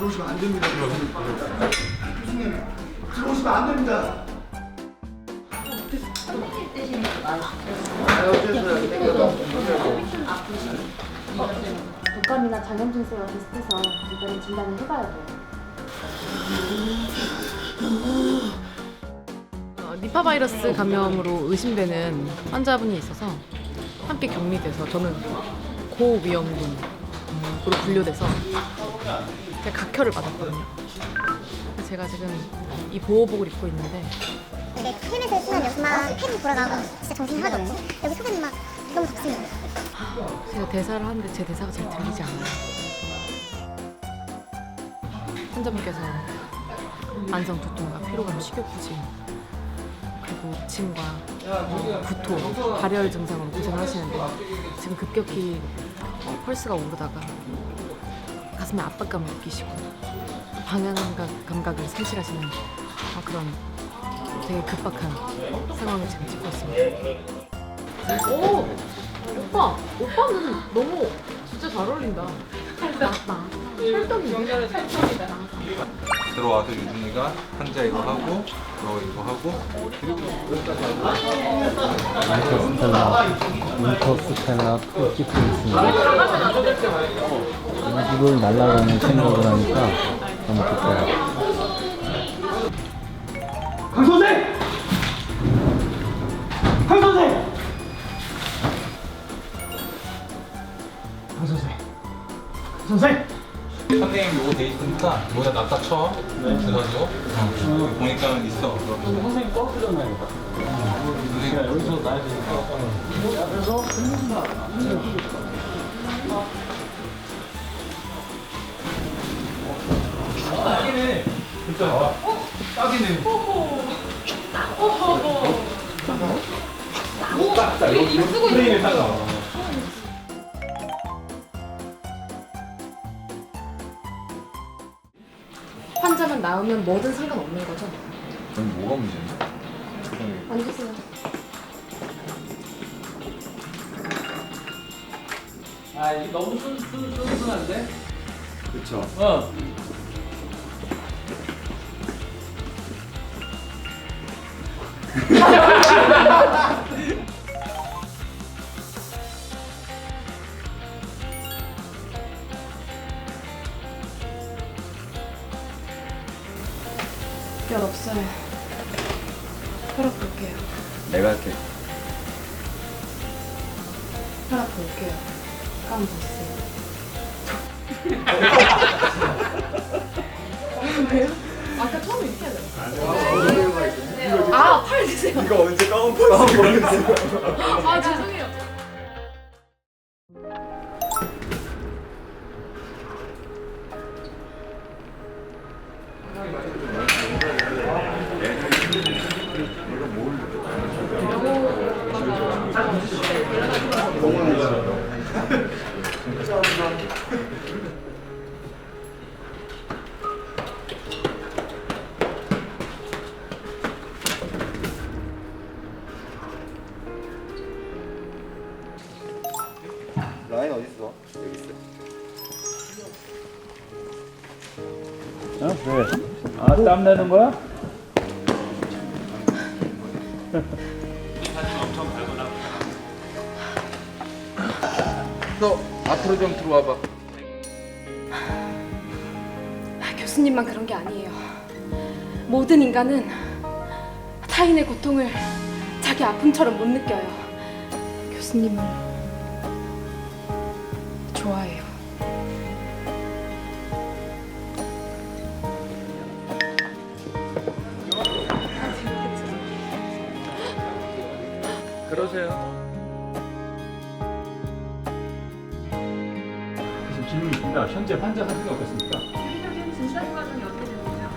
들어오시면 안 됩니다. 교수님 들어오시면 안 됩니다. 독감이나 장염 증세와 비슷해서 일단은 진단을 해봐야 돼요. 어, 니파 바이러스 감염으로 의심되는 환자분이 있어서 함께 격리돼서 저는 고위험군으로 분류돼서 제가 각혈을 받았거든요. 그래서 제가 지금 이 보호복을 입고 있는데 이게 헬멧을 쓰면 여기만 팬이 돌아가고 진짜 정신이 하나도 없고 여기 속에는 막 너무 덥습니다. 제가 대사를 하는데 제 대사가 잘 들리지 않아요. 환자분께서 만성 두통과 피로감, 식욕 부진 그리고 침과 어, 구토, 발열 증상으로 고생하시는데 지금 급격히 어, 펄스가 오르다가 가슴에 압박감을 느끼시고 방향 감각, 감각을 상실하시는 어, 그런 되게 급박한 상황을 지금 찍고 있습니다. 오! 오빠! 오빠는 너무 진짜 잘 어울린다. 맞다. 찰떡이네. 들어와서 유준이가 환자 이거 하고 너 이거 하고 인터스텔라 인터스텔라 또 찍고 있습니다. 이걸 날아가는 생각을 하니까 너무 좋더라고요. 강 선생! 강 선생! 강 선생! 강 선생! 선생님 요거 돼 있으니까 뭐다 놨다 쳐 그래가지고 어, 보니까 있어 그러면 선생님 꺼뜨려놔요. 선생님 여기서 놔야 되니까. 환자만 나오면 뭐든 상관없는 거죠? 그럼 뭐가 문제냐? 앉으세요. 아 이게 너무 순, 순, 순순한데? 그쵸. 어. 열 없어요. 혈압 볼게요. 내가 할게 혈압 볼게요. 가운 보세요. 왜요? 아까 처음에 이렇게 해야 돼. 아, 팔 드세요. 이거 언제 펄스 모르겠어요. 아, 죄송해요. 라인 여기 있어. 어? 왜? 아, 땀 내는 거야? 너 앞으로 좀 들어와봐 아, 교수님만 그런 게 아니에요. 모든 인간은 타인의 고통을 자기 아픔처럼 못 느껴요. 교수님을 좋아해요. 그러세요. 지금 질문이 있습니다. 현재 환자 상태가 어떻습니까? 진단 과정이 어떻게 되는지요?